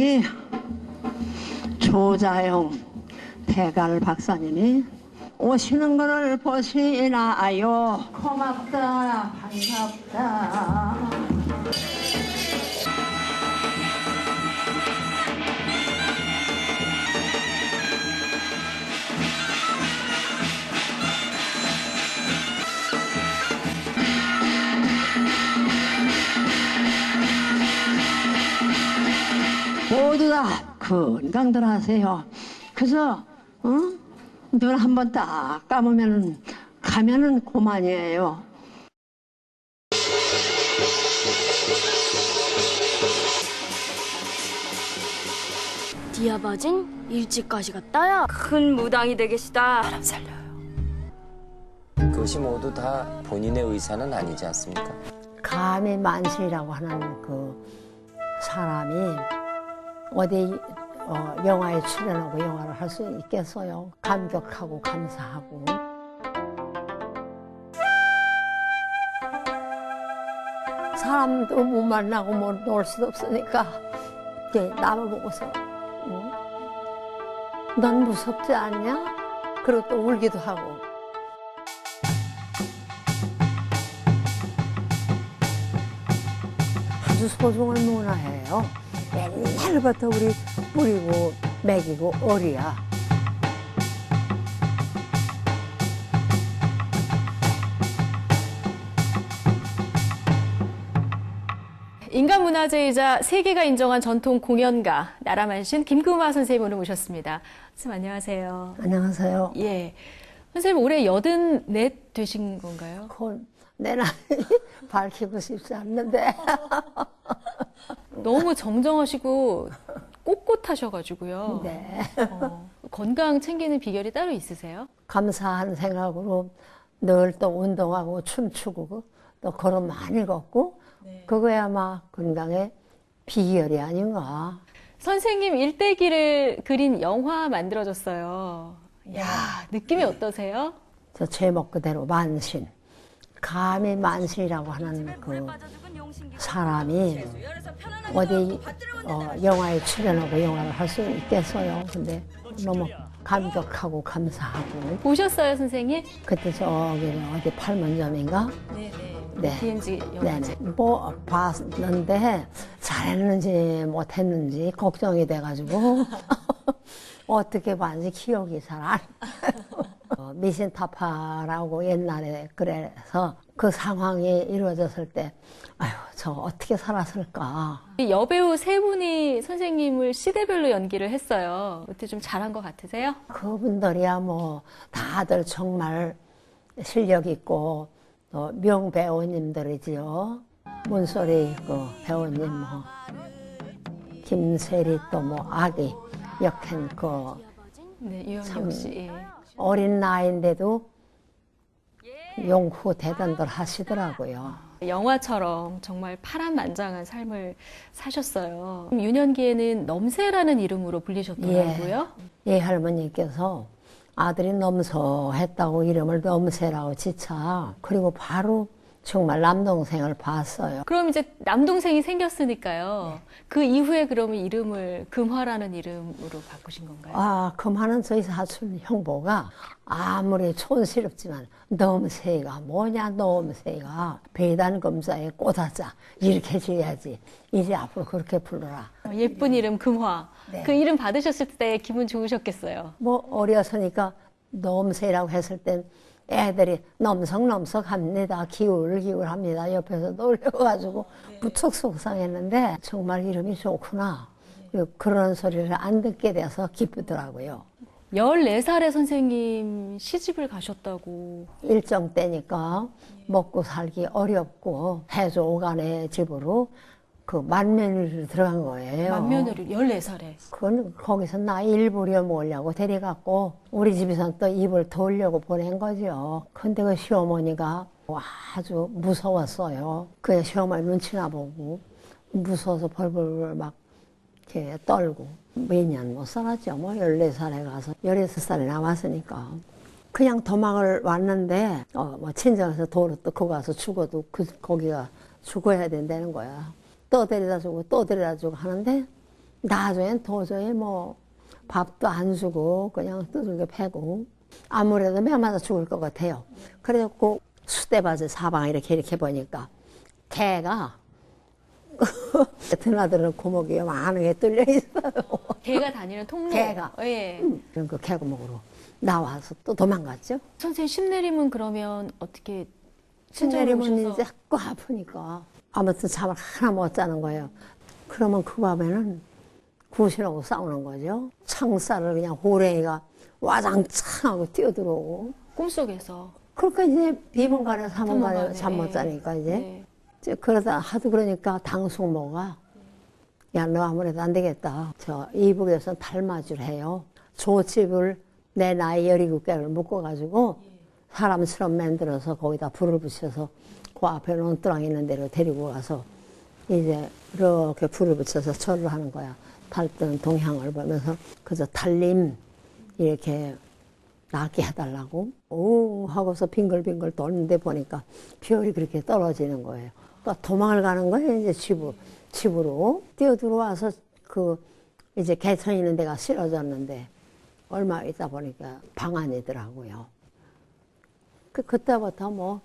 여기 조자영 대갈 박사님이 오시는 거를 보시나요? 고맙다 반갑다 모두 다 건강들 하세요. 그래서 어? 눈 한 번 딱 감으면 가면은 그만이에요. 디아바진 일찍까지 갔다야 큰 무당이 되겠시다 바람 살려요 그것이 모두 다 본인의 의사는 아니지 않습니까? 감히 만신이라고 하는 그 사람이 어디 어, 영화에 출연하고 영화를 할 수 있겠어요? 감격하고 감사하고. 사람도 못 만나고 뭐놀 수도 없으니까 이렇게 나를 보고서 어? 넌 무섭지 않냐? 그리고 또 울기도 하고. 아주 소중한 문화예요. 옛날부터 우리 뿌리고 먹이고 어리야. 인간 문화재이자 세계가 인정한 전통 공연가 나라만신 김금화 선생님 오늘 모셨습니다. 선생님 안녕하세요. 안녕하세요. 예. 선생님 올해 여든 넷 되신 건가요? 그건 내 나이 밝히고 싶지 않는데 너무 정정하시고 꼿꼿하셔가지고요. 네. 어, 건강 챙기는 비결이 따로 있으세요? 감사한 생각으로 늘 또 운동하고 춤추고 또 걸음 많이 걷고 그거야 아마 건강의 비결이 아닌가. 선생님 일대기를 그린 영화 만들어졌어요. 야 느낌이 어떠세요? 저 제목 그대로 만신. 감히 만신이라고 하는 그 사람이 어디 어, 영화에 출연하고 영화를 할 수 있겠어요. 근데 너무 감격하고 감사하고 보셨어요, 선생님? 그때 저기 어디 팔문점인가? 네네. 네. DMZ 영화. 네네. 뭐 봤는데 잘했는지 못했는지 걱정이 돼가지고 어떻게 봤는지 기억이 잘 안. 어, 미신타파라고 옛날에 그래서 그 상황이 이루어졌을 때 아유 저 어떻게 살았을까. 이 여배우 세 분이 선생님을 시대별로 연기를 했어요. 어때 좀 잘한 것 같으세요? 그분들이야 뭐 다들 정말 실력 있고 또 명배우님들이지요. 문소리 그 배우님 뭐 김세리 또 뭐 아기 역행 그 네, 참. 유영경 씨. 예. 어린 나이인데도 용후 대단들 하시더라고요. 영화처럼 정말 파란만장한 삶을 사셨어요. 유년기에는 넘새라는 이름으로 불리셨더라고요. 예 할머니께서 아들이 넘소했다고 이름을 넘새라고 지차 그리고 바로 정말 남동생을 봤어요. 그럼 이제 남동생이 생겼으니까요. 네. 그 이후에 그러면 이름을 금화라는 이름으로 바꾸신 건가요? 아, 그만은 저희 사촌 형보가 아무리 촌스럽지만 넘새가 뭐냐 넘새가 배단 검사에 꽂아자 이렇게 지어야지 이제 앞으로 그렇게 불러라. 어, 예쁜 이름 금화. 네. 그 이름 받으셨을 때 기분 좋으셨겠어요. 뭐 어려서니까 넘새라고 했을 땐 애들이 넘석넘석합니다. 기울기울합니다. 옆에서 놀려가지고 무척 속상했는데 정말 이름이 좋구나. 그런 소리를 안 듣게 돼서 기쁘더라고요. 14살에 선생님 시집을 가셨다고. 일정 때니까 먹고 살기 어렵고 해조 오간의 집으로 그 만면을 들어간 거예요. 만면으로 14살에. 그건 거기서 나 일부려 모으려고 데려갔고 우리 집에서 또 입을 돌려고 보낸 거죠. 근데 그 시어머니가 아주 무서웠어요. 그 시어머니 눈치나 보고 무서워서 벌벌 막 이렇게 떨고 몇 년 못 살았죠. 뭐 14살에 가서 16살에 나왔으니까. 그냥 도망을 왔는데 어, 뭐 친정에서 도로 또 거기 가서 죽어도 그 거기가 죽어야 된다는 거야. 또 데려다 주고 또 데려다 주고 하는데 나중엔 도저히 뭐 밥도 안 주고 그냥 두들겨 패고 아무래도 매 맞아 죽을 것 같아요. 그래갖고 수대바지 사방 이렇게 이렇게 보니까 개가 드나드는 고목이 많은 게 뚫려 있어요. 개가 다니는 통로. 개가. 예. 그럼 그 개구멍으로 나와서 또 도망갔죠. 선생님 신내림은 그러면 어떻게 신내림은 이제 자꾸 아프니까 아무튼 잠을 하나 못 자는 거예요. 그러면 그 밤에는 구실하고 싸우는 거죠. 창살을 그냥 호랭이가 와장창 하고 뛰어들어오고. 꿈속에서 그러니까 이제 비문간에 사문간에 사문간에, 잠못 예. 자니까 이제. 네. 이제 그러다 하도 그러니까 당숙모가 야 너 아무래도 안 되겠다. 저 이북에서 달맞이를 해요. 조집을 내 나이 17개를 묶어가지고 사람처럼 만들어서 거기다 불을 붙여서 그 앞에 논두랑 있는 데로 데리고 가서 이제 이렇게 불을 붙여서 절을 하는 거야. 달뜨는 동향을 보면서 그저 달림 이렇게 낫게 해달라고 오 하고서 빙글빙글 도는데 보니까 별이 그렇게 떨어지는 거예요. 그러니까 도망을 가는 거예요. 이제 집으로 집으로 뛰어 들어와서 그 이제 개천 있는 데가 쓰러졌는데 얼마 있다 보니까 방안이더라고요. 그 그때부터 뭐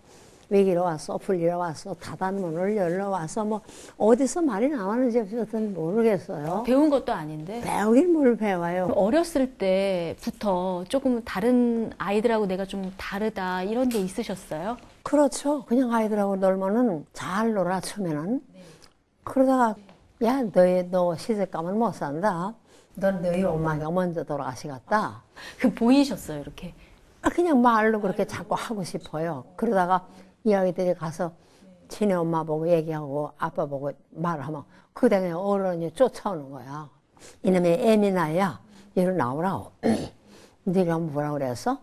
위기로 왔어, 불리러 왔어, 닫아문을 열러 와서 뭐 어디서 말이 나왔는지 어쨌든 모르겠어요. 배운 것도 아닌데 배우긴 뭘 배워요. 어렸을 때부터 조금 다른 아이들하고 내가 좀 다르다 이런 게 있으셨어요? 그렇죠. 그냥 아이들하고 놀면은 잘 놀아 처음에는. 그러다가 야 너희 너 시집 가면 못 산다. 넌 너희 엄마가 먼저 돌아가시겠다. 그 보이셨어요 이렇게 아, 그냥 말로 그렇게 자꾸 하고 싶어요. 그러다가 이 아이들이 가서 지네 엄마 보고 얘기하고 아빠 보고 말하면 그냥 어른이 쫓아오는 거야. 이놈의 애미나야 이리 나오라고. 네가 뭐라 그랬어?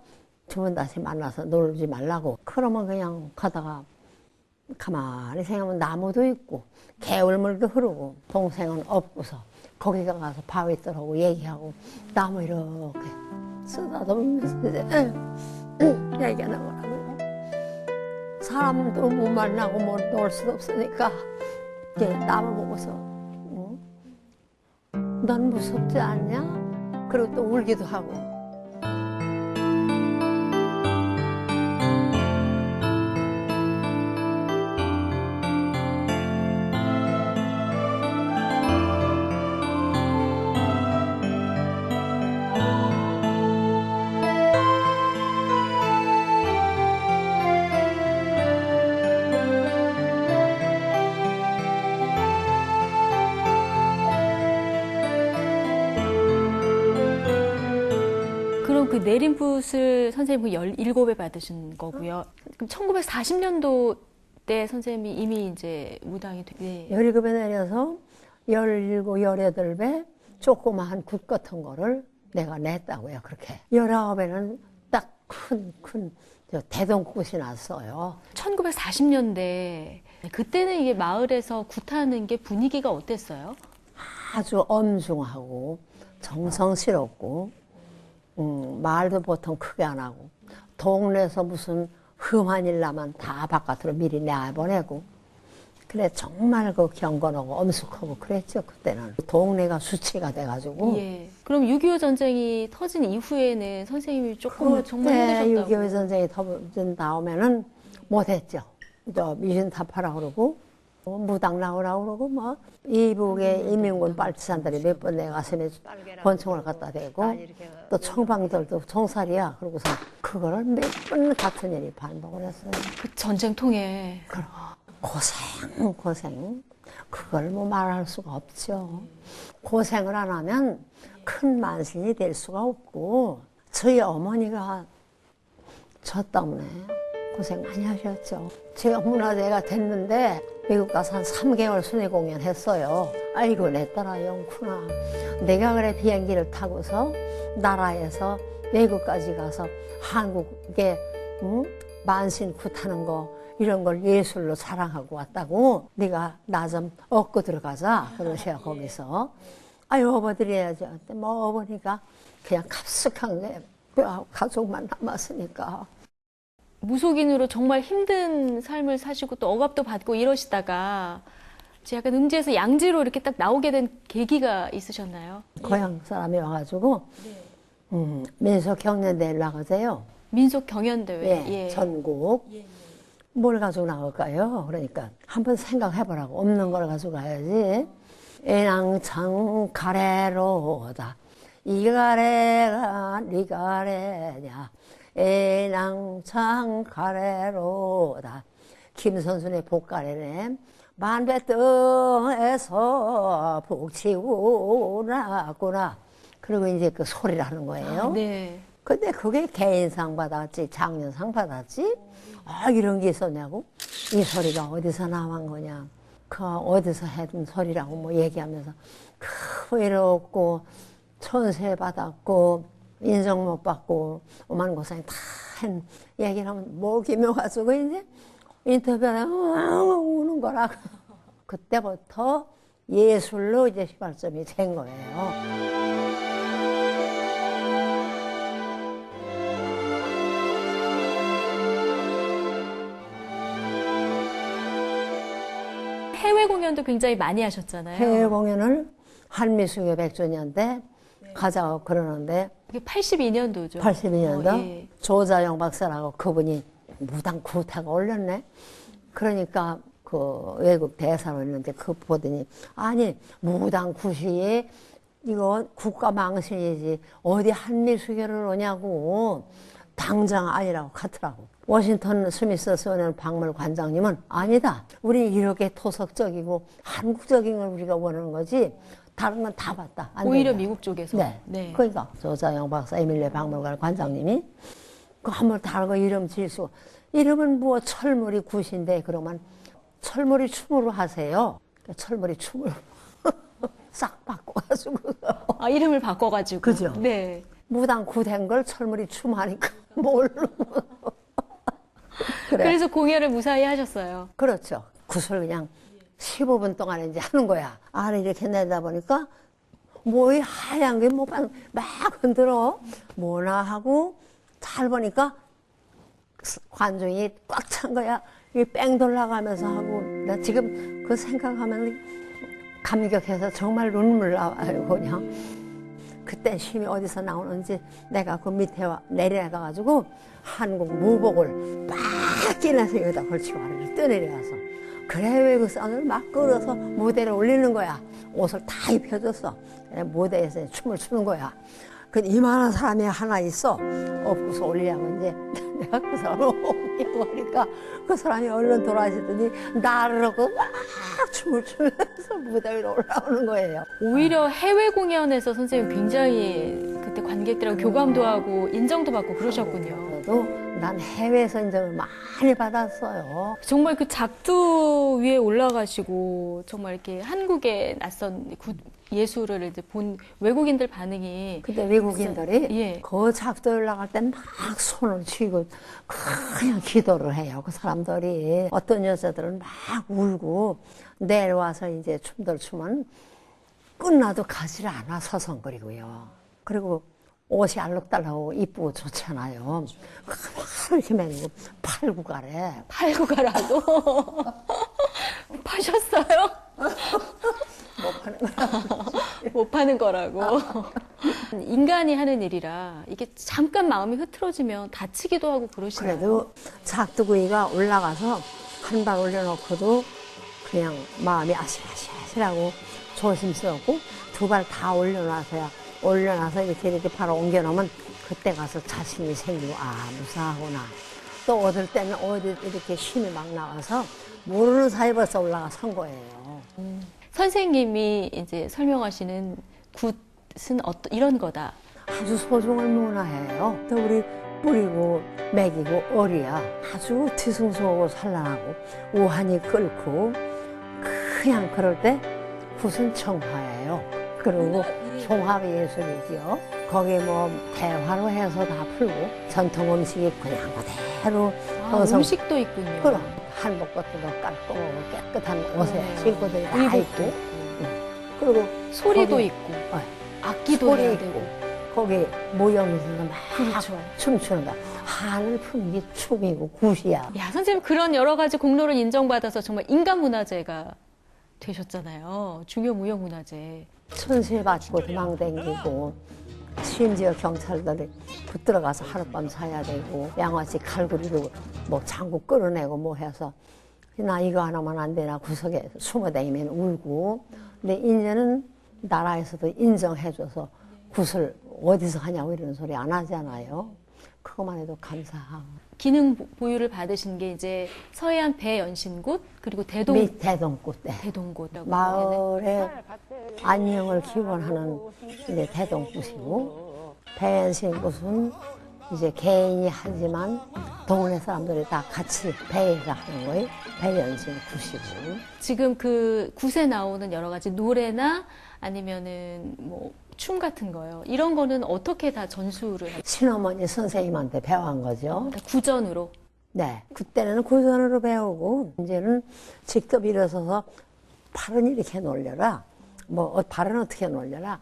두번 다시 만나서 놀지 말라고. 그러면 그냥 가다가 가만히 생각하면 나무도 있고 개울물도 흐르고 동생은 없고서 거기 가서 바위 떨어고 얘기하고 나무 이렇게 쓰다듬으면서 얘기하는 거라고요. 사람도 못 만나고 못놀 수도 없으니까 이제 나무 보고서 어? 넌 무섭지 않냐? 그리고 또 울기도 하고 내림붓을 선생님 그 17에 받으신 거고요. 그럼 1940년도 때 선생님이 이미 이제 무당이 되 네. 열일곱에 내려서 열일곱, 열여덟 배 조그마한 굿 같은 거를 내가 냈다고요, 그렇게. 열아홉에는 딱 큰, 큰, 저 대동굿이 났어요. 1940년대 그때는 이게 마을에서 굿하는 게 분위기가 어땠어요? 아주 엄중하고 정성스럽고, 음, 말도 보통 크게 안 하고, 동네에서 무슨 흠한 일 나면 다 바깥으로 미리 내보내고, 그래, 정말 그 경건하고 엄숙하고 그랬죠, 그때는. 동네가 수치가 돼가지고. 예. 그럼 6.25 전쟁이 터진 이후에는 선생님이 조금 정말 힘드셨다고. 6.25 전쟁이 터진 다음에는 못했죠. 저 미신 타파라 그러고 뭐 무당 나오라 그러고 뭐 이북의 인민군 빨치산들이 몇 번 내 가슴에 권총을 갖다 대고 또 청방들도 총살이야. 그러고서 그거를 몇 번 같은 일이 반복을 했어요. 그 전쟁 통에. 고생 고생. 그걸 뭐 말할 수가 없죠. 고생을 안 하면 큰 만신이 될 수가 없고 저희 어머니가 저 때문에 고생 많이 하셨죠. 제가 문화재가 됐는데 미국 가서 한 3개월 순회 공연했어요. 아이고 내 딸아 영구나. 내가 그래 비행기를 타고서 나라에서 외국까지 가서 한국에 응? 만신 굿하는 거 이런 걸 예술로 자랑하고 왔다고 네가 나 좀 얻고 들어가자 그러세요 거기서 아유 업어드려야죠 근데 뭐 어머니가 그냥 갑숙한 게 뼈하고 가족만 남았으니까 무속인으로 정말 힘든 삶을 사시고 또 억압도 받고 이러시다가 이제 약간 음지에서 양지로 이렇게 딱 나오게 된 계기가 있으셨나요? 고향 사람이 와가지고 음, 민속 경연대회를 나가세요. 민속 경연대회. 예, 전국. 뭘 가지고 나올까요? 그러니까 한번 생각해보라고. 없는 걸 가지고 가야지. 애낭창 가래로다. 이 가래가 네 가래냐. 애낭창 가래로다. 김선순의 복가래네. 만배등에서 북치고 나구나. 그리고 이제 그 소리를 하는 거예요. 네. 근데 그게 개인상 받았지, 장년상 받았지? 아, 이런 게 있었냐고? 이 소리가 어디서 나온 거냐? 그 어디서 해둔 소리라고 뭐 얘기하면서 그 외롭고 천세 받았고 인정 못 받고 오만 고생이 다한 얘기를 하면 목이 며 가지고 이제 인터뷰에 우는 거라. 그때부터 예술로 이제 시발점이 된 거예요. 해외 공연도 굉장히 많이 하셨잖아요. 해외 공연을 한미수교 100주년 때 가자고 그러는데 그게 82년도죠. 82년도 예. 조자영 박사라고 그분이 무당 구태가 올렸네. 그러니까 그 외국 대사로 있는데 그 보더니 아니 무당 구시에 이거 국가 망신이지 어디 한미 수교를 오냐고 당장 아니라고 카더라고. 워싱턴 스미스 소년 박물 관장님은 아니다. 우리 이렇게 토속적이고 한국적인 걸 우리가 원하는 거지 다른 건 다 봤다. 안 오히려 된다. 미국 쪽에서. 네. 그러니까 조자영 박사 에밀레 박물관 관장님이 그 한번 다르고 이름 지을 수 이름은 뭐 철물이 굿인데 그러면 철물이 춤으로 하세요. 그러니까 철물이 춤을 싹 바꿔가지고 아, 이름을 바꿔가지고. 그죠? 네. 무당 굿한 걸 철물이 춤하니까 모르고 그래. 그래서 공연을 무사히 하셨어요. 그렇죠. 굿을 그냥 15분 동안 이제 하는 거야. 알을 이렇게 내다 보니까 뭐이 하얀 게뭐막 흔들어. 뭐나 하고 잘 보니까 관중이 꽉 찬 거야. 이뺑 돌아가면서 하고 나 지금 그 생각하면 감격해서 정말 눈물 나와요 그냥. 그때 힘이 어디서 나오는지 내가 그 밑에 와 내려가 가지고 한국 무복을 막 끼내서 여기다 걸치고 아래를 떠내려와서 그래 왜그 선을 막 끌어서 무대를 올리는 거야? 옷을 다 입혀줬어. 무대에서 춤을 추는 거야. 그 이만한 사람이 하나 있어. 엎고서 올리려고 이제 내가 그 사람을 옮기고 하니까 그 사람이 얼른 돌아가시더니 나를 하고 막 춤을 추면서 무대 위로 올라오는 거예요. 오히려 해외 공연에서 선생님 굉장히 그때 관객들하고 교감도 하고 인정도 받고 그러셨군요. 난 해외에서 인정을 많이 받았어요. 정말 그 작두 위에 올라가시고 정말 이렇게 한국의 낯선 구- 예술을 이제 본 외국인들 반응이 근데 외국인들이 예. 그 작도 올라갈 때 막 손을 쥐고 그냥 기도를 해요. 그 사람들이 어떤 여자들은 막 울고 내려와서 이제 춤들 추면 끝나도 가지를 않아 서성거리고요. 그리고 옷이 알록달록하고 이쁘고 좋잖아요. 이 렇게 매고 팔고 가래. 팔고 가라고 파셨어요? 못 파는 거라. 못 파는 거라고. 인간이 하는 일이라 이게 잠깐 마음이 흐트러지면 다치기도 하고 그러시나요? 그래도 작두구이가 올라가서 한 발 올려놓고도 그냥 마음이 아슬아슬하고 조심스럽고 두 발 다 올려놔서야 올려놔서 이렇게 이렇게 바로 옮겨놓으면 그때 가서 자신이 생기고 아 무사하구나 또 얻을 때는 어디 이렇게 힘이 막 나와서 모르는 사이 벌써 올라가 선 거예요. 선생님이 이제 설명하시는 굿은 어떤 이런 거다. 아주 소중한 문화예요. 또 우리 뿌리고 먹이고 어리야 아주 뒤숭숭하고 산란하고 우한이 끓고 그냥 그럴 때 굿은 청화예요. 그리고 종합 예술이지요. 거기 뭐 대화로 해서 다 풀고 전통 음식이 그냥 그대로 아, 음식도 있군요. 그럼 한복 같은 거 깔끔하고 깨끗한 옷에 네. 신고들이 다 의복도 있고 있고, 그리고 소리도 거기- 있고 어, 악기도 해야 있고 되고. 거기 모형이 있어서 막 그렇죠. 춤추는 거 한을 푸는 게 춤이고 굿이야 야 선생님 그런 여러 가지 공로를 인정받아서 정말 인간 문화재가 되셨잖아요. 중요 무형 문화재. 천수에 받고 도망 댕기고 심지어 경찰들이 붙들어가서 하룻밤 사야 되고 양아치 칼구리로 뭐 장구 끌어내고 뭐 해서 나 이거 하나만 안 되나 구석에 숨어다니면 울고. 근데 이제는 나라에서도 인정해줘서 굿을 어디서 하냐고 이런 소리 안 하잖아요. 그것만 해도 감사하고 기능 보- 보유를 받으신 게 이제 서해안 배연신굿 그리고 대동 밑 대동굿 때 대동굿이라고 마을의 안녕을 기원하는 이제 대동굿이고 배연신굿은 이제 개인이 하지만 동네 사람들이 다 같이 배에서 하는 거예요. 배연신굿이고 지금 그 굿에 나오는 여러 가지 노래나 아니면은 뭐 춤 같은 거요. 이런 거는 어떻게 다 전수를 하- 친어머니 선생님한테 배워한 거죠. 다 구전으로 네. 그때는 고전으로 배우고 이제는 직접 일어서서 팔은 이렇게 놀려라. 뭐 어, 발은 어떻게 놀려라.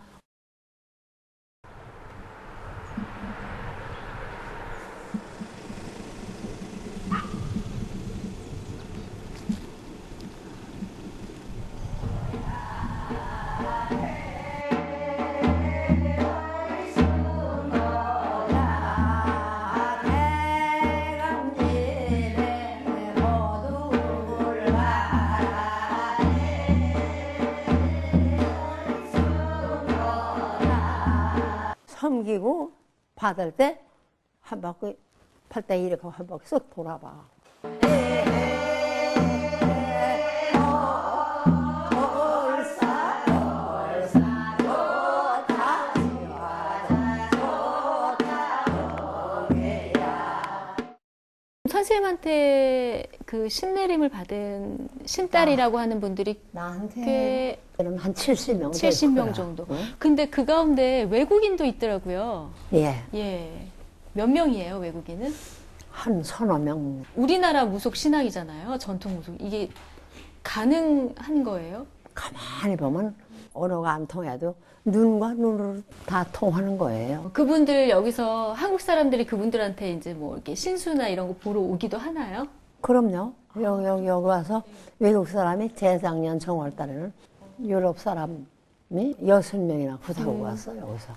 섬기고 받을 때 한 바퀴 팔때 이렇게 한 바퀴 쓱 돌아봐. 선생님한테 그 신내림을 받은 신딸이라고 하는 분들이 나한테 꽤한 70명 70명 정도. 근데 그 가운데 외국인도 있더라고요. 예, 예. 몇 명이에요, 외국인은? 한 서너 명. 우리나라 무속 신앙이잖아요. 전통 무속. 이게 가능한 거예요? 가만히 보면 언어가 안 통해도 눈과 눈으로 다 통하는 거예요. 그분들 여기서 한국 사람들이 그분들한테 이제 뭐 이렇게 신수나 이런 거 보러 오기도 하나요? 그럼요. 여기, 여기, 여기 와서 외국 사람이 재작년 정월 달에는 유럽 사람이 여섯 명이나 구사고 왔어요, 여기서.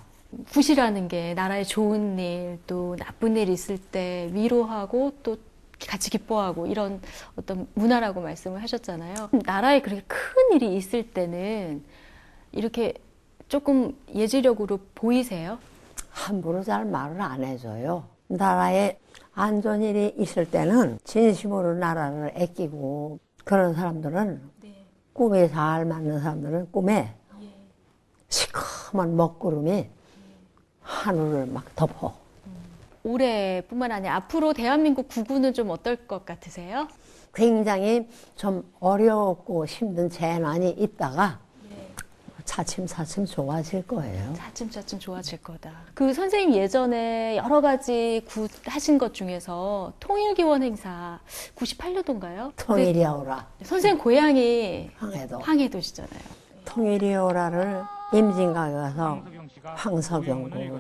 굿이라는 게 나라에 좋은 일, 또 나쁜 일 있을 때 위로하고 또 같이 기뻐하고 이런 어떤 문화라고 말씀을 하셨잖아요. 나라에 그렇게 큰 일이 있을 때는 이렇게 조금 예지력으로 보이세요? 함부로 잘 말을 안 해줘요. 나라에 안 좋은 일이 있을 때는 진심으로 나라를 아끼고 그런 사람들은 꿈에 잘 맞는 사람들은 꿈에 시커먼 먹구름이 하늘을 막 덮어. 올해뿐만 아니라 앞으로 대한민국 구구는 좀 어떨 것 같으세요? 굉장히 좀 어렵고 힘든 재난이 있다가 차츰차츰 좋아질 거예요. 차츰차츰 좋아질 거다. 그 선생님 예전에 여러 가지 굿 하신 것 중에서 통일기원 행사 98년도인가요? 통일이 오라 선생님 고향이 황해도 황해도시잖아요. 통일이 오라를 임진각에 가서 황석영고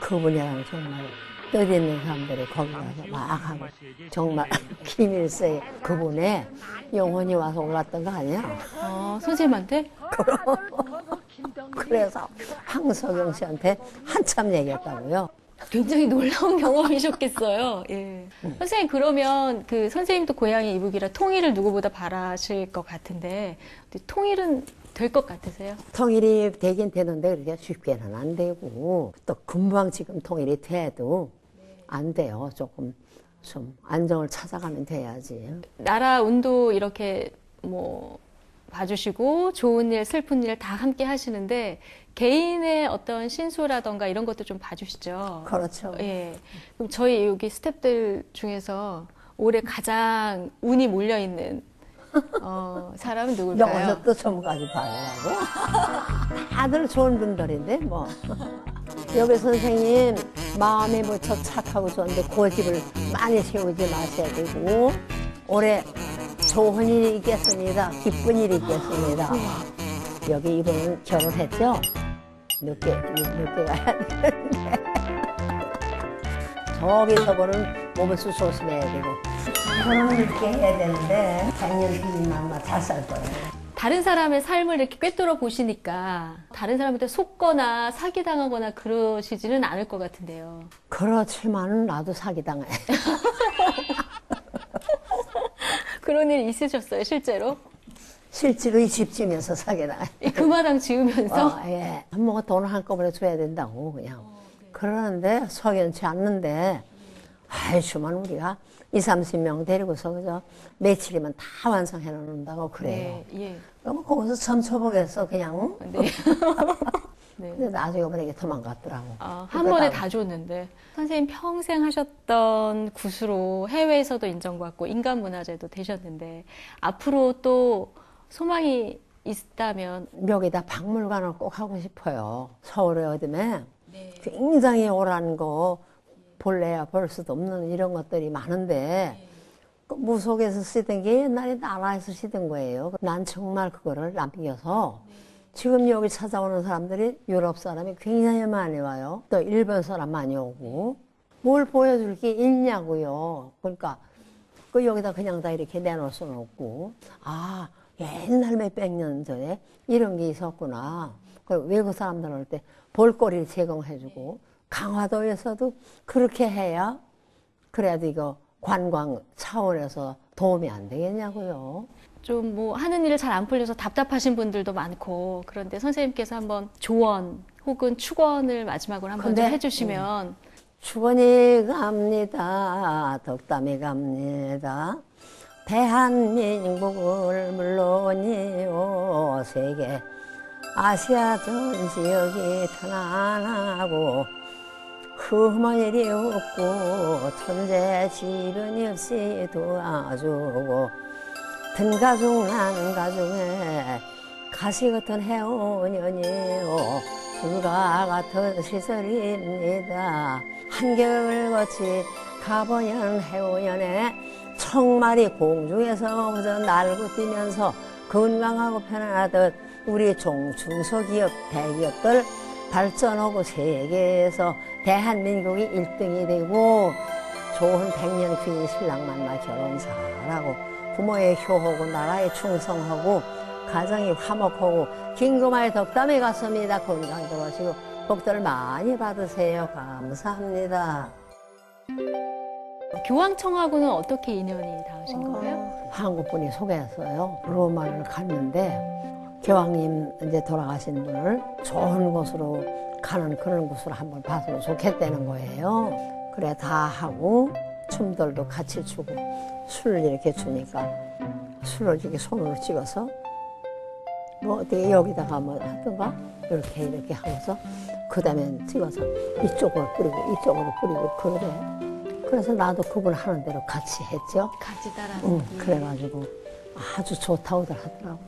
그분이랑 정말 뜻 있는 사람들이 거기 가서 막 하고 정말 김일세 그분의 영혼이 와서 올랐던 거 아니야? 어, 선생님한테? 그래서 황석영 씨한테 한참 얘기했다고요. 굉장히 놀라운 경험이셨겠어요. 예. 선생님 그러면 그 선생님도 고향이 이북이라 통일을 누구보다 바라실 것 같은데 통일은 될 것 같으세요? 통일이 되긴 되는데 그렇게 쉽게는 안 되고 또 금방 지금 통일이 돼도 안 돼요. 조금 좀 안정을 찾아가면 돼야지. 나라 운도 이렇게 뭐 봐주시고 좋은 일, 슬픈 일 다 함께 하시는데 개인의 어떤 신수라던가 이런 것도 좀 봐주시죠. 그렇죠. 예. 그럼 저희 여기 스탭들 중에서 올해 가장 운이 몰려 있는 어, 사람은 누굴까요? 여기서 또 전까지 봐야고. 다들 좋은 분들인데 뭐. 여기 선생님 마음이 무척 착하고 좋은데 고집을 많이 세우지 마셔야 되고 올해 좋은 일이 있겠습니다. 기쁜 일이 있겠습니다. 여기 이번은 결혼했죠? 늦게 늦게 가야 되는데 저기서 보는 몸을 조심해야 되고 저는 이렇게 해야 되는데 100년 뒤만 잘살 거예요. 다른 사람의 삶을 이렇게 꿰뚫어 보시니까 다른 사람한테 속거나 사기당하거나 그러시지는 않을 것 같은데요. 그렇지만 나도 사기당해. 그런 일 있으셨어요, 실제로? 실제로 이 집지면서 사기당해. 이 금화당 지으면서? 어, 예. 뭐가 돈을 한꺼번에 줘야 된다고 그냥. 그러는데 석연치 않는데 아이주만 우리가 2, 30명 데리고서 그저 며칠이면 다 완성해 놓는다고 그래요. 네, 예. 그럼 거기서 점쳐보겠어 그냥. 네. 네. 근데 나중에 보니까 도망갔더라고. 아, 한 번에 나- 다 줬는데 선생님 평생 하셨던 구수로 해외에서도 인정받고 인간문화재도 되셨는데 앞으로 또 소망이 있다면 여기다 박물관을 꼭 하고 싶어요. 서울의 어둠에 굉장히 오란 거 볼래야 볼 수도 없는 이런 것들이 많은데 그 무속에서 쓰던 게 옛날에 나라에서 쓰던 거예요. 난 정말 그거를 남겨서 지금 여기 찾아오는 사람들이 유럽 사람이 굉장히 많이 와요. 또 일본 사람 많이 오고 뭘 보여줄 게 있냐고요. 그러니까 그 여기다 그냥 다 이렇게 내놓을 수는 없고 아 옛날 몇백 년 전에 이런 게 있었구나. 그 외국 사람들 올 때 볼거리를 제공해주고 강화도에서도 그렇게 해야 그래야도 이거 관광 차원에서 도움이 안 되겠냐고요. 좀 뭐 하는 일을 잘 안 풀려서 답답하신 분들도 많고 그런데 선생님께서 한번 조언 혹은 축원을 마지막으로 한번 좀 해주시면 주원이 갑니다. 덕담이 갑니다. 대한민국을 물론이요 세계 아시아 전 지역이 편안하고 흠한 일이 없고 천재 지변이 없이 도와주고 든가중 난가중에 가시 같은 해운년이요. 불과 같은 시설입니다. 거치 가보년 해운년에 청말이 공중에서 그저 날고 뛰면서 건강하고 편안하듯 우리 중소기업 대기업들 발전하고 세계에서 대한민국이 일등이 되고 좋은 백년 귀인 신랑 만나 결혼 잘하고 부모의 효하고 나라에 충성하고 가정이 화목하고 긴금하에 덕담에 갔습니다. 건강도 하시고 복들 많이 받으세요. 감사합니다. 교황청하고는 어떻게 인연이 닿으신 거예요? 한국 분이 소개했어요. 로마를 갔는데 교황님 이제 돌아가신 분을 좋은 곳으로 가는 그런 곳으로 한번 봤으면 좋겠다는 거예요. 그래 다 하고 춤들도 같이 추고 술을 이렇게 주니까 술을 이렇게 손으로 찍어서 뭐 어떻게 여기다가 뭐 하든가 이렇게 이렇게 하고서 그 다음에 찍어서 이쪽으로 뿌리고 이쪽으로 뿌리고 그러래. 그래서 나도 그분 하는 대로 같이 했죠. 같이 따라. 응, 그래가지고 아주 좋다고들 하더라고요.